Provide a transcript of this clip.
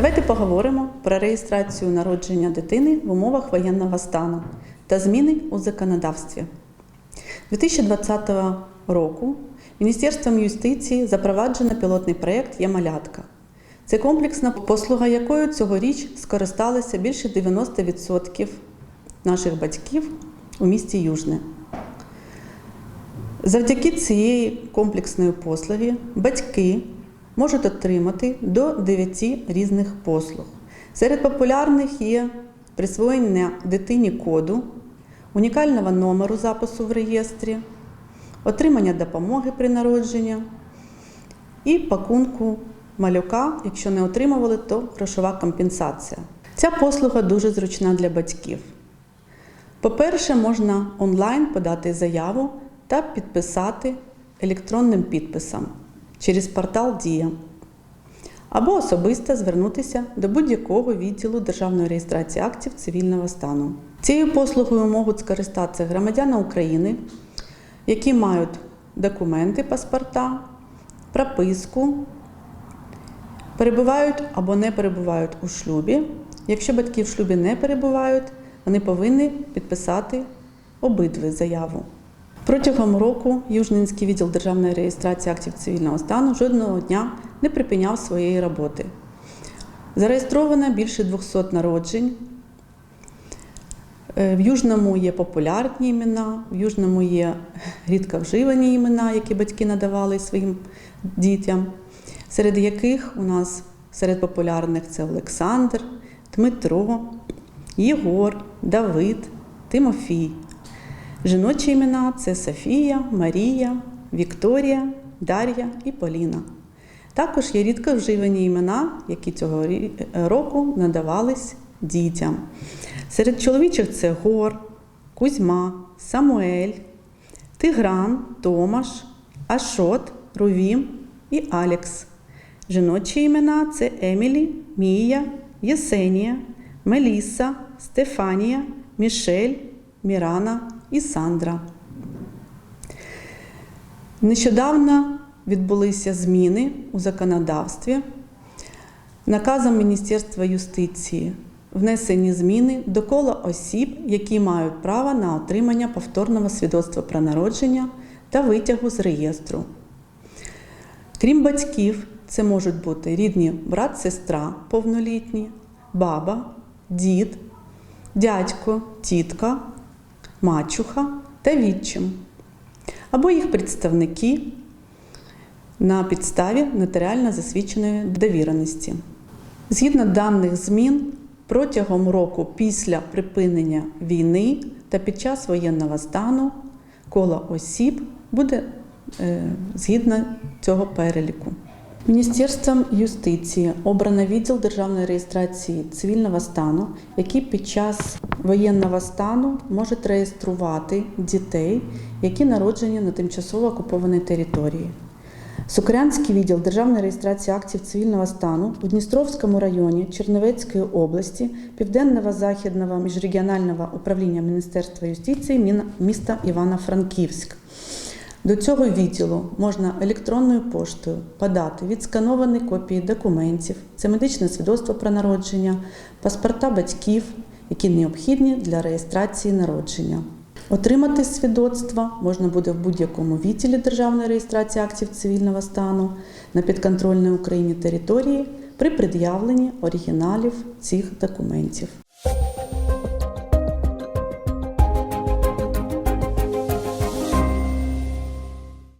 Давайте поговоримо про реєстрацію народження дитини в умовах воєнного стану та зміни у законодавстві. 2020 року Міністерством юстиції запроваджено пілотний проєкт «Є-малятка». Це комплексна послуга, якою цьогоріч скористалися більше 90% наших батьків у місті Южне. Завдяки цієї комплексної послуги батьки можуть отримати до 9 різних послуг. Серед популярних є присвоєння дитині коду, унікального номеру запису в реєстрі, отримання допомоги при народженні і пакунку малюка, якщо не отримували, то грошова компенсація. Ця послуга дуже зручна для батьків. По-перше, можна онлайн подати заяву та підписати електронним підписом через портал Дія або особисто звернутися до будь-якого відділу державної реєстрації актів цивільного стану. Цією послугою можуть скористатися громадяни України, які мають документи паспорта, прописку, перебувають або не перебувають у шлюбі. Якщо батьки в шлюбі не перебувають, вони повинні підписати обидві заяву. Протягом року Южненський відділ державної реєстрації актів цивільного стану жодного дня не припиняв своєї роботи. Зареєстровано більше 200 народжень. Е, В Южному є популярні імена, в Южному є рідко вживані імена, які батьки надавали своїм дітям, серед яких у нас серед популярних це Олександр, Дмитро, Єгор, Давид, Тимофій. Жіночі імена це Софія, Марія, Вікторія, Дар'я і Поліна. Також є рідко вживані імена, які цього року надавались дітям. Серед чоловічих це Гор, Кузьма, Самуель, Тигран, Томаш, Ашот, Рувім і Алекс. Жіночі імена це Емілі, Мія, Єсенія, Меліса, Стефанія, Мішель, Мірана і Сандра. Нещодавно відбулися зміни у законодавстві. Наказом Міністерства юстиції внесені зміни до кола осіб, які мають право на отримання повторного свідоцтва про народження та витягу з реєстру. Крім батьків, це можуть бути рідні брат, сестра повнолітні, баба, дід, дядько, тітка, мачуха та відчим, або їх представники на підставі нотаріально засвідченої довіреності. Згідно даних змін, протягом року після припинення війни та під час воєнного стану коло осіб буде е, згідно цього переліку. Міністерством юстиції обрано відділ державної реєстрації цивільного стану, який під час воєнного стану може реєструвати дітей, які народжені на тимчасово окупованій території. Сукрянський відділ державної реєстрації актів цивільного стану у Дністровському районі Чернівецької області Південного західного міжрегіонального управління Міністерства юстиції міста Івано-Франківськ. До цього відділу можна електронною поштою подати відскановані копії документів, це медичне свідоцтво про народження, паспорта батьків, які необхідні для реєстрації народження. Отримати свідоцтво можна буде в будь-якому відділі державної реєстрації актів цивільного стану на підконтрольній Україні території при пред'явленні оригіналів цих документів.